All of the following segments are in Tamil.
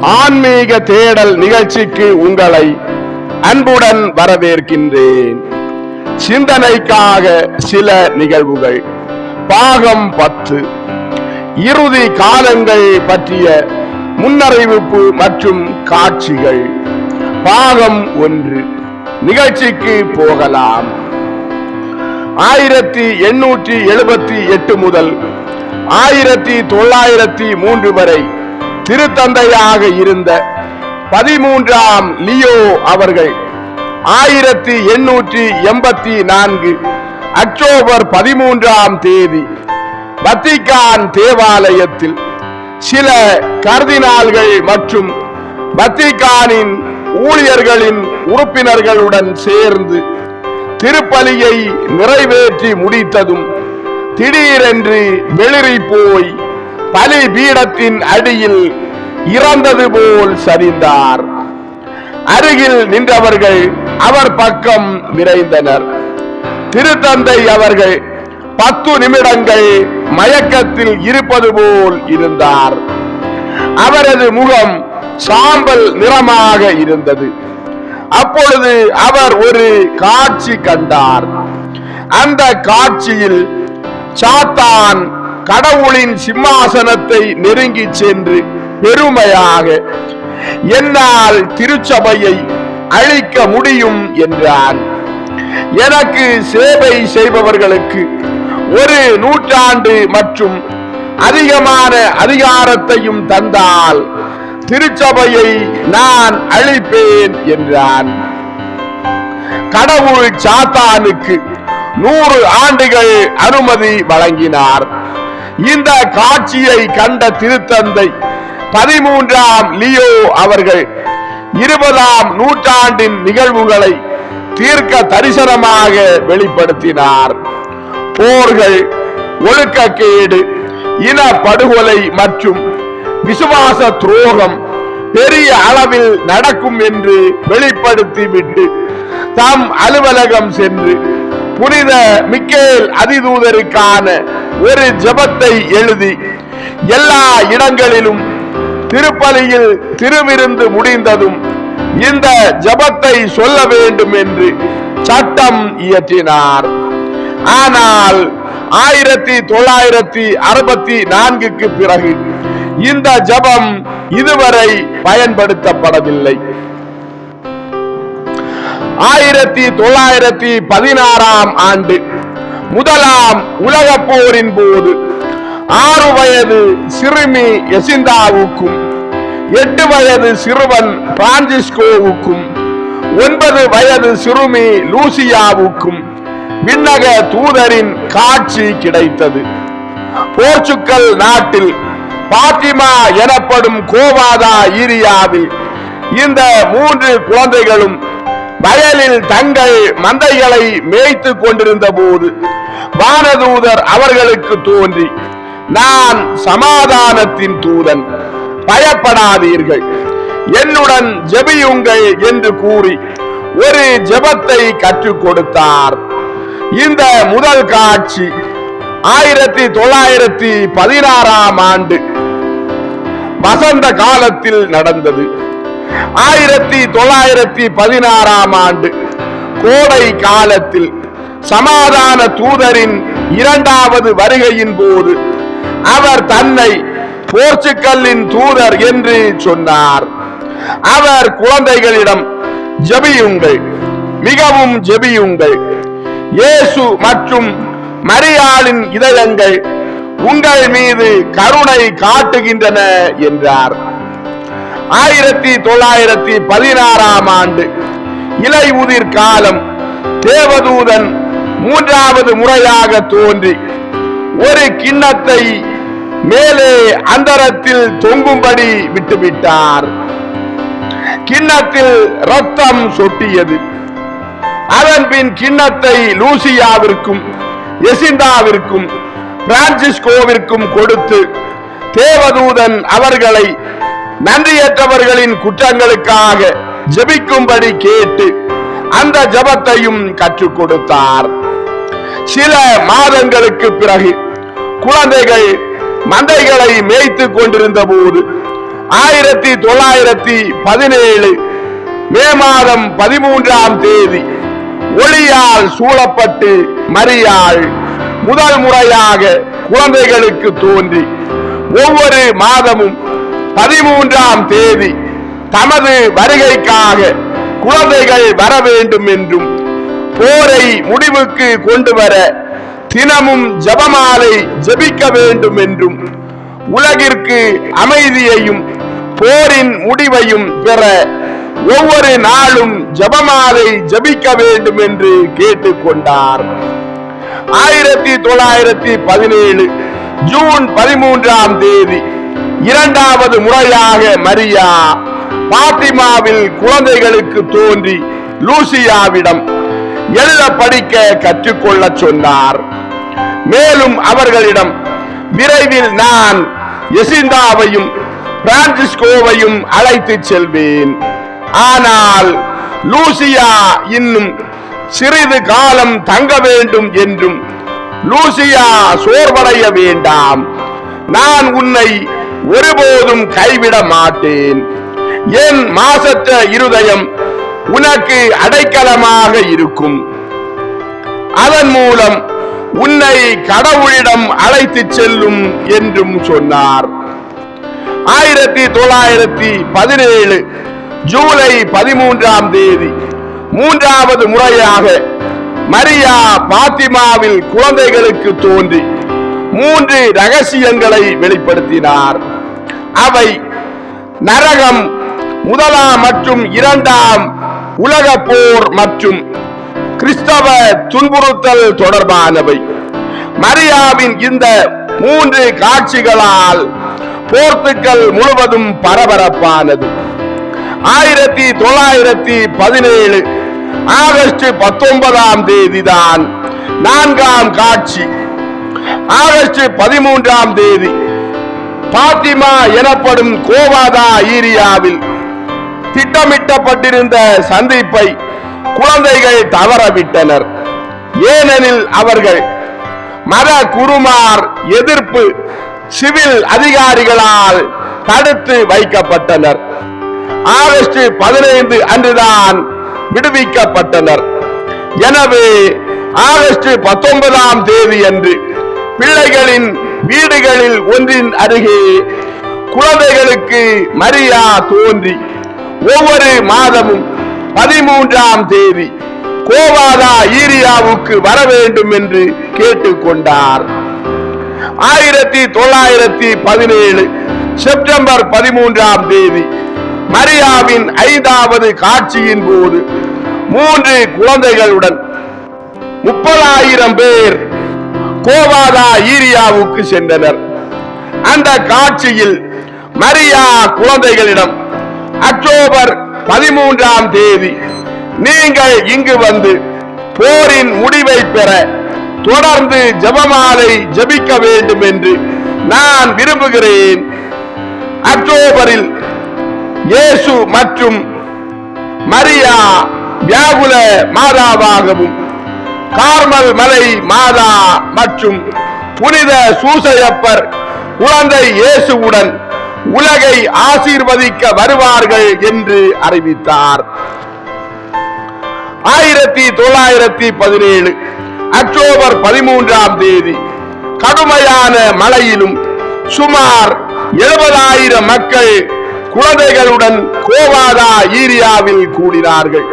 ஆன்மீக தேடல் நிகழ்ச்சிக்கு உங்களை அன்புடன் வரவேற்கின்றேன். சிந்தனைக்காக சில நிகழ்வுகள். பாகம் பத்து. இறுதி காலங்கள் பற்றிய முன்னறிவிப்பு மற்றும் காட்சிகள். பாகம் ஒன்று. நிகழ்ச்சிக்கு போகலாம். ஆயிரத்தி எண்ணூற்றி எழுபத்தி எட்டு முதல் ஆயிரத்தி தொள்ளாயிரத்தி மூன்று வரை திருத்தந்தையாக இருந்த பதிமூன்றாம் லியோ அவர்கள் ஆயிரத்தி எண்ணூற்றி எண்பத்தி நான்கு அக்டோபர் பதிமூன்றாம் தேதி வத்திக்கான் தேவாலயத்தில் சில கர்தினால்கள் மற்றும் பத்திகானின் ஊழியர்களின் உறுப்பினர்களுடன் சேர்ந்து திருப்பலியை நிறைவேற்றி முடித்ததும் திடீரென்று வெளிரி போய் பலி பீடத்தின் அடியில் இறந்தது போல் சரிந்தார். அருகில் நின்றவர்கள் அவர் பக்கம் விரைந்தனர். திருத்தந்தை அவர்கள் பத்து நிமிடங்கள் மயக்கத்தில் இருப்பது போல் இருந்தார். அவரது முகம் சாம்பல் நிறமாக இருந்தது. அப்பொழுது அவர் ஒரு காட்சி கண்டார். அந்த காட்சியில் சாத்தான் கடவுளின் சிம்மாசனத்தை நெருங்கி சென்று பெருமையாக என்னால் திருச்சபையை அழிக்க முடியும் என்றான். எனக்கு சேவை செய்பவர்களுக்கு ஒரு நூற்றாண்டு மற்றும் அதிகமான அதிகாரத்தையும் தந்தால் திருச்சபையை நான் அழிப்பேன் என்றான். கடவுள் சாத்தானுக்கு நூறு ஆண்டுகள் அனுமதி வழங்கினார். இந்த காட்சியை கண்ட திருத்தந்தை பதிமூன்றாம் லியோ அவர்கள் இருபதாம் நூற்றாண்டின் நிகழ்வுகளை தீர்க்க தரிசனமாக வெளிப்படுத்தினார். போர்கள் ஒழுக்கக்கேடு இன படுகொலை மற்றும் விசுவாச துரோகம் பெரிய அளவில் நடக்கும் என்று வெளிப்படுத்திவிட்டு தம் அலுவலகம் சென்று புனித மிக்கேல் அதிதூதருக்கான ஒரு ஜெபத்தை எழுதி எல்லா இடங்களிலும் திருப்பலியில் திருவிருந்து முடிந்ததும் இந்த ஜெபத்தை சொல்ல வேண்டும் என்று சட்டம் இயற்றினார். ஆனால் ஆயிரத்தி தொள்ளாயிரத்தி அறுபத்தி நான்குக்கு பிறகு இந்த ஜெபம் இதுவரை பயன்படுத்தப்படவில்லை. ஆயிரத்தி தொள்ளாயிரத்தி பதினாறாம் ஆண்டு முதலாம் உலக போரின் போது ஆறு வயது சிறுமி எசிந்தாவுக்கும் எட்டு வயது சிறுவன் பிரான்சிஸ்கோவுக்கும் ஒன்பது வயது சிறுமி லூசியாவுக்கும் விண்ணக தூதரின் காட்சி கிடைத்தது. போர்ச்சுக்கல் நாட்டில் பாத்திமா எனப்படும் கோவாதா ஈரியாவில் இந்த மூன்று குழந்தைகளும் வயலில் தங்கள் மந்தைகளை மேய்த்து கொண்டிருந்த போது வானதூதர் அவர்களுக்கு தோன்றி நான் சமாதானத்தின் தூதன். பயப்படாதீர்கள். என்னுடன் ஜெபியுங்கள் என்று கூறி ஒரு ஜெபத்தை கற்றுக் கொடுத்தார். இந்த முதல் காட்சி ஆயிரத்தி தொள்ளாயிரத்தி பதினாறாம் ஆண்டு வசந்த காலத்தில் நடந்தது. ஆயிரத்தி தொள்ளாயிரத்தி பதினாறாம் ஆண்டு கோடை காலத்தில் சமாதான தூதரின் இரண்டாவது வருகையின் போது அவர் தன்னை போர்ச்சுக்கல்லின் தூதர் என்று சொன்னார். அவர் குழந்தைகளிடம் ஜெபியுங்கள் மிகவும் ஜெபியுங்கள். இயேசு மற்றும் மரியாளின் இதயங்கள் உங்கள் மீது கருணை காட்டுகின்றன என்றார். ஆயிரத்தி தொள்ளாயிரத்தி பதினாறாம் ஆண்டு இலை உதிர் காலம் தேவதூதன் மூன்றாவது முறையாக தோன்றி ஒரு கிண்ணத்தை மேலே அந்தரத்தில் தொங்கும்படி விட்டுவிட்டார். கிண்ணத்தில் ரத்தம் சொட்டியது. அதன் பின் கிண்ணத்தை லூசியாவிற்கும் எசிந்தாவிற்கும் பிரான்சிஸ்கோவிற்கும் கொடுத்து தேவதூதன் அவர்களை நன்றியற்றவர்களின் குற்றங்களுக்காக ஜெபிக்கும்படி கேட்டு அந்த ஜெபத்தையும் கற்றுக் கொடுத்தார். சில மாதங்களுக்கு பிறகு குழந்தைகள் மந்தைகளை மேய்த்துக் கொண்டிருந்த போது ஆயிரத்தி தொள்ளாயிரத்தி பதினேழு மே மாதம் பதிமூன்றாம் தேதி ஒளியால் சூழப்பட்டு மரியாள் முதல் முறையாக குழந்தைகளுக்கு தோன்றி ஒவ்வொரு மாதமும் பதிமூன்றாம் தேதி தமது வருகைக்காக குழந்தைகள் வர வேண்டும் என்றும் போரை முடிவுக்கு கொண்டு வர தினமும் ஜபமாலை ஜபிக்க வேண்டும் என்றும் உலகிற்கு அமைதியையும் போரின் முடிவையும் பெற ஒவ்வொரு நாளும் ஜபமாலை ஜபிக்க வேண்டும் என்று கேட்டுக்கொண்டார். ஆயிரத்தி தொள்ளாயிரத்தி பதினேழு ஜூன் பதிமூன்றாம் தேதி இரண்டாவது முறையாக மரியா பாத்திமாவில் குழந்தைகளுக்கு தோன்றி லூசியாவிடம் எழுத படிக்க கற்றுக்கொள்ள சொன்னார். மேலும் அவர்களிடம் விரைவில் நான் எசிந்தாவையும் பிரான்சிஸ்கோவையும் அழைத்து செல்வேன். ஆனால் லூசியா இன்னும் சிறிது காலம் தங்க வேண்டும் என்றும் லூசியா சோர்வடைய வேண்டாம். நான் உன்னை ஒருபோதும் கைவிட மாட்டேன். என் மாசற்ற இருதயம் உனக்கு அடைக்கலமாக இருக்கும். அதன் மூலம் உன்னை கடவுளிடம் அழைத்து செல்லும் என்றும் சொன்னார். ஆயிரத்தி தொள்ளாயிரத்தி பதினேழு ஜூலை பதிமூன்றாம் தேதி மூன்றாவது முறையாக மரியா பாத்திமாவில் குழந்தைகளுக்கு தோன்றி மூன்று ரகசியங்களை வெளிப்படுத்தினார். அவை நரகம் முதலாம் மற்றும் இரண்டாம் உலக போர் மற்றும் கிறிஸ்தவ துன்புறுத்தல் தொடர்பானவை. மரியாவின் இந்த மூன்று காட்சிகளால் போர்த்துக்கல் முழுவதும் பரபரப்பானது. ஆயிரத்தி தொள்ளாயிரத்தி பதினேழு ஆகஸ்ட் பத்தொன்பதாம் தேதி தான் நான்காம் காட்சி. ஆகஸ்ட் பதிமூன்றாம் தேதி பாத்திமா எனப்படும் கோவாதா ஏரியாவில் திட்டமிட்டப்பட்டிருந்த சந்திப்பை குழந்தைகள் தவறவிட்டனர். ஏனெனில் அவர்கள் மத குருமார் எதிர்ப்பு சிவில் அதிகாரிகளால் தடுத்து வைக்கப்பட்டனர். ஆகஸ்ட் பதினைந்து அன்றுதான் விடுவிக்கப்பட்டனர். எனவே ஆகஸ்ட் பத்தொன்பதாம் தேதி அன்று பிள்ளைகளின் வீடுகளில் ஒன்றின் அருகே குழந்தைகளுக்கு மரியா தோன்றி ஒவ்வொரு மாதமும் பதிமூன்றாம் தேதி கோவாதா ஈரியாவுக்கு வர வேண்டும் என்று கேட்டுக்கொண்டார். ஆயிரத்தி தொள்ளாயிரத்தி பதினேழு செப்டம்பர் பதிமூன்றாம் தேதி மரியாவின் ஐந்தாவது காட்சியின் போது மூன்று குழந்தைகளுடன் முப்பதாயிரம் பேர் கோவாதா ஈரியாவுக்கு சென்றனர். அந்த காட்சியில் மரியா குழந்தைகளிடம் அக்டோபர் பதிமூன்றாம் தேதி நீங்கள் இங்கு வந்து போரின் முடிவை பெற தொடர்ந்து ஜபமாலை ஜெபிக்க வேண்டும் என்று நான் விரும்புகிறேன். அக்டோபரில் இயேசு மற்றும் மரியா வியாகுல மாதாவாகவும் கார்மல் மலை மாதா மற்றும் புனித சூசையப்பர் குழந்தை இயேசுவுடன் உலகை ஆசீர்வதிக்க வருவார்கள் என்று அறிவித்தார். ஆயிரத்தி தொள்ளாயிரத்தி பதினேழு அக்டோபர் பதிமூன்றாம் தேதி கடுமையான மழையிலும் சுமார் எழுபதாயிரம் மக்கள் குழந்தைகளுடன் கோவாதா ஈரியாவில் கூடினார்கள்.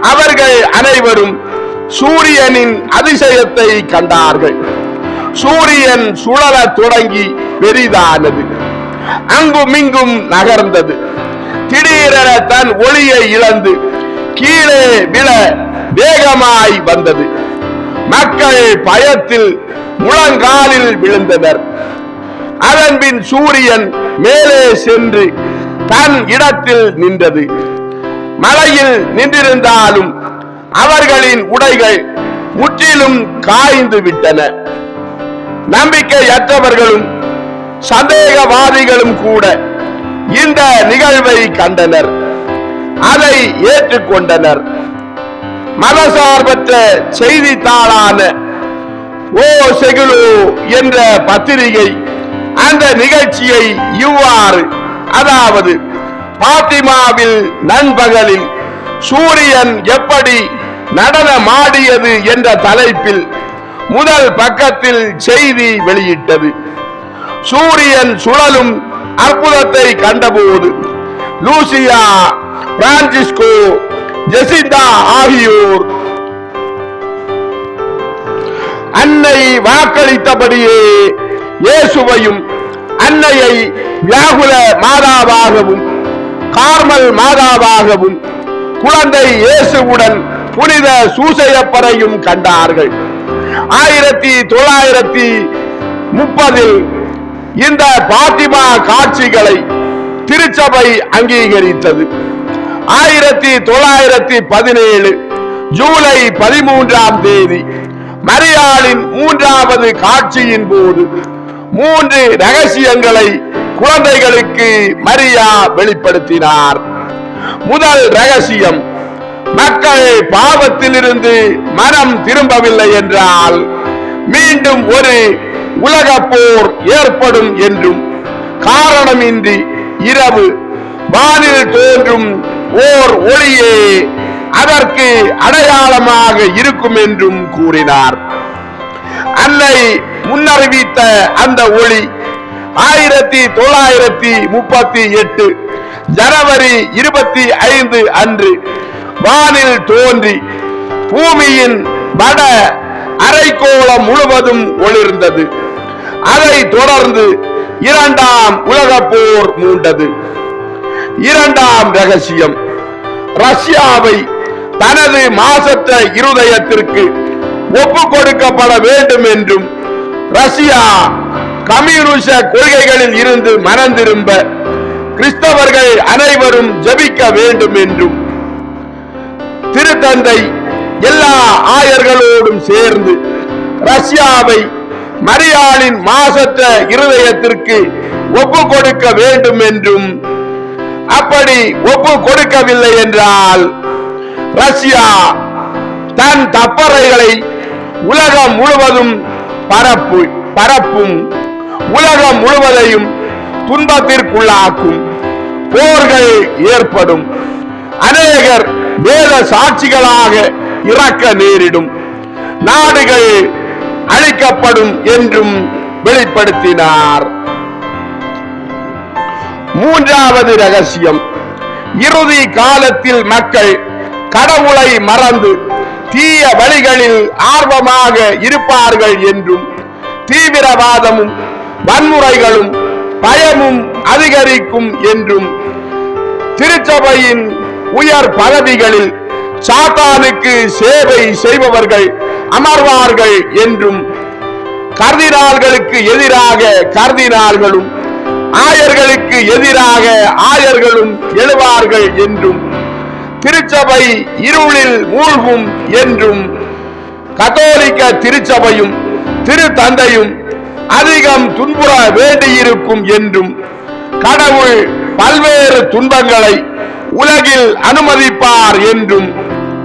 அவர்கள் அனைவரும் சூரியனின் அதிசயத்தை கண்டார்கள். சூரியன் சுழலத் தொடங்கி பெரிதானது. அங்குமிங்கும் நகர்ந்தது. திடீரென தன் ஒளியை இழந்து கீழே விழ வேகமாய் வந்தது. மக்கள் பயத்தில் முழங்காலில் விழுந்தனர். அதன்பின் சூரியன் மேலே சென்று தன் இடத்தில் நின்றது. மலையில் நின்றிருந்தாலும் அவர்களின் உடைகள் முற்றிலும் காய்ந்து விட்டன. நம்பிக்கையற்றவர்களும் சந்தேகவாதிகளும் கூட இந்த நிகழ்வை கண்டனர். அதை ஏற்றுக்கொண்டனர். மதசார்பற்ற செய்தித்தாளான ஓ செகுலு என்ற பத்திரிகை அந்த நிகழ்ச்சியை இவ்வாறு அதாவது பாத்திமாவில் நண்பகலில் சூரியன் எப்படி நடனமாடியது என்ற தலைப்பில் முதல் பக்கத்தில் செய்தி வெளியிட்டது. சூரியன் சுழலும் அற்புதத்தை கண்டபோது லூசியா பிரான்சிஸ்கோ ஜெசிந்தா ஆகியோர் அன்னை வாக்களித்தபடியே இயேசுவையும் அன்னையை வியாகுல மாதாவாகவும் கார்மல் மாதாவாகவும் குழந்தை இயேசுவுடன் புனித சூசையப்பரையும் கண்டார்கள். ஆயிரத்தி தொள்ளாயிரத்தி முப்பதில் இந்த பாத்திமா காட்சிகளை திருச்சபை அங்கீகரித்தது. ஆயிரத்தி தொள்ளாயிரத்தி பதினேழு ஜூலை பதிமூன்றாம் தேதி மரியாளின் மூன்றாவது காட்சியின் போது மூன்று ரகசியங்களை குழந்தைகளுக்கு மரியா வெளிப்படுத்தினார். முதல் ரகசியம் மக்கள் பாவத்திலிருந்து மனம் திரும்பவில்லை என்றால் மீண்டும் ஒரு உலக போர் ஏற்படும் என்றும் காரணமின்றி இரவு வானில் தோன்றும் ஓர் ஒளியே அதற்கு அடையாளமாக இருக்கும் என்றும் கூறினார். அன்னை முன்னறிவித்த அந்த ஒளி ஆயிரத்தி தொள்ளாயிரத்தி முப்பத்தி எட்டு ஜனவரி இருபத்தி ஐந்து அன்று வானில் தோன்றி பூமியின் வட அரைக்கோளம் முழுவதும் ஒளிர்ந்தது. அதை தொடர்ந்து இரண்டாம் உலக போர் மூண்டது. இரண்டாம் ரகசியம். ரஷ்யாவை தனது மாசற்ற இருதயத்திற்கு ஒப்பு கொடுக்கப்பட வேண்டும் என்றும் ரஷ்யா கம்யூனிச கொள்கைகளில் இருந்து மனந்திரும்ப கிறிஸ்தவர்கள் அனைவரும் ஜெபிக்க வேண்டும் என்றும் திருத்தந்தை எல்லா ஆயர்களோடும் சேர்ந்து ரஷ்யாவை மரியாளின் மாசற்ற இருதயத்திற்கு ஒப்பு கொடுக்க வேண்டும் என்றும் அப்படி ஒப்பு கொடுக்கவில்லை என்றால் ரஷ்யா தன் தப்பறைகளை உலகம் முழுவதும் பரப்பு பரப்பும் உலகம் முழுவதையும் துன்பத்திற்குள்ளாக்கும் போர்கள் ஏற்படும். அநேகர் வேத சாட்சிகளாக இறக்க நேரிடும். நாடுகள் அழிக்கப்படும் என்றும் வெளிப்படுத்தினார். மூன்றாவது ரகசியம். இறுதி காலத்தில் மக்கள் கடவுளை மறந்து தீய வழிகளில் ஆர்வமாக இருப்பார்கள் என்றும் தீவிரவாதமும் வன்முறைகளும் பயமும் அதிகரிக்கும் என்றும் திருச்சபையின் உயர் பதவிகளில் சாத்தானுக்கு சேவை செய்பவர்கள் அமர்வார்கள் என்றும் கர்தினால்களுக்கு எதிராக கர்தினால்களும் ஆயர்களுக்கு எதிராக ஆயர்களும் எழுவார்கள் என்றும் திருச்சபை இருளில் மூழ்கும் என்றும் கத்தோலிக்க திருச்சபையும் திருத்தந்தையும் அதிகம் துன்புற வேண்டியிருக்கும் என்றும் கடவுள் பல்வேறு துன்பங்களை உலகில் அனுமதிப்பார் என்றும்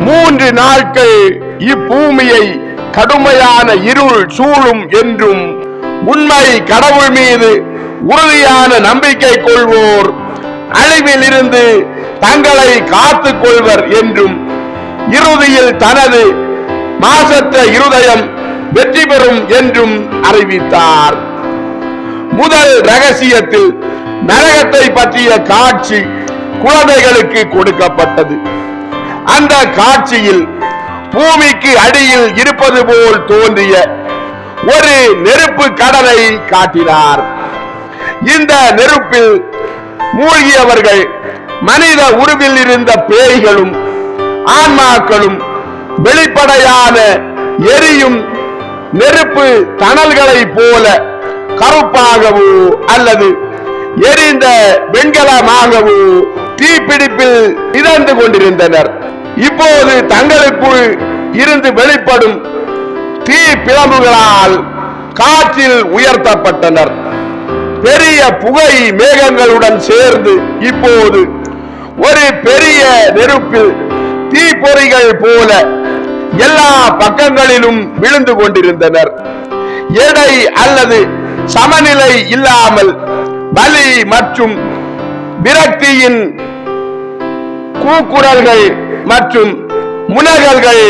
மூன்று நாட்கள் இப்பூமியை கடுமையான இருள் சூழும் என்றும் உண்மை கடவுள் மீது உறுதியான நம்பிக்கை கொள்வோர் அழிவில் இருந்து தங்களை காத்துக் கொள்வர் என்றும் இறுதியில் தனது மாசற்ற இருதயம் வெற்றி பெறும் என்றும் அறிவித்தார். முதல் ரகசியத்தில் நரகத்தை பற்றிய காட்சி குழந்தைகளுக்கு கொடுக்கப்பட்டது. அந்த காட்சியில் பூமிக்கு அடியில் இருப்பது போல் தோன்றிய ஒரு நெருப்பு கடலை காட்டினார். இந்த நெருப்பில் மூழ்கியவர்கள் மனித உருவில் இருந்த பேய்களும் ஆன்மாக்களும் வெளிப்படையான எரியும் நெருப்பு தணல்களை போல கருப்பாகவோ அல்லது எரிந்த வெண்கலமாகவோ தீப்பிடிப்பில் இறந்து கொண்டிருந்தனர். இப்போது தங்களுக்குள் இருந்து வெளிப்படும் தீ பிளம்புகளால் காற்றில் உயர்த்தப்பட்டனர். பெரிய புகை மேகங்களுடன் சேர்ந்து இப்போது ஒரு பெரிய நெருப்பில் தீப்பொறிகள் போல எல்லா பக்கங்களிலும் விழுந்து கொண்டிருந்தனர். எடை அல்லது சமநிலை இல்லாமல் வலி மற்றும் விரக்தியின் கூக்குரல்கள் மற்றும் முனகல்கள்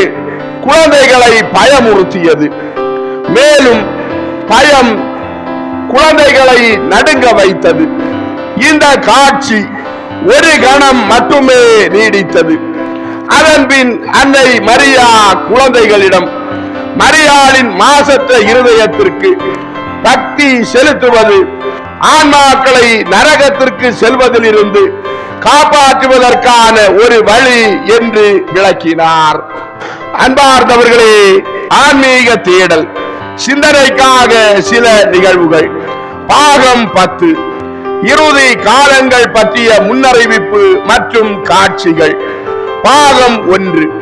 குழந்தைகளை பயமுறுத்தியது. மேலும் பயம் குழந்தைகளை நடுங்க வைத்தது. இந்த காட்சி ஒரு கணம் மட்டுமே நீடித்தது. அதன்பின் அன்னை மரியா குழந்தைகளிடம் மரியாளின் மாசற்ற இருதயத்திற்கு பக்தி செலுத்துவது ஆன்மாக்களை நரகத்திற்கு செல்வதிலிருந்து காப்பாற்றுவதற்கான ஒரு வழி என்று விளக்கினார். அன்பார்ந்தவர்களே ஆன்மீக தேடல் சிந்தனைக்காக சில நிகழ்வுகள். பாகம் பத்து இறுதி காலங்கள் பற்றிய முன்னறிவிப்பு மற்றும் காட்சிகள். பாகம் ஒன்று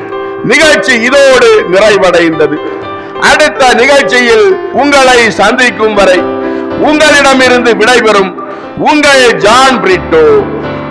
நிகழ்ச்சி இதோடு நிறைவடைந்தது. அடுத்த நிகழ்ச்சியில் உங்களை சந்திக்கும் வரை உங்களிடமிருந்து விடைபெறும் உங்கள் ஜான் பிரிட்டோ.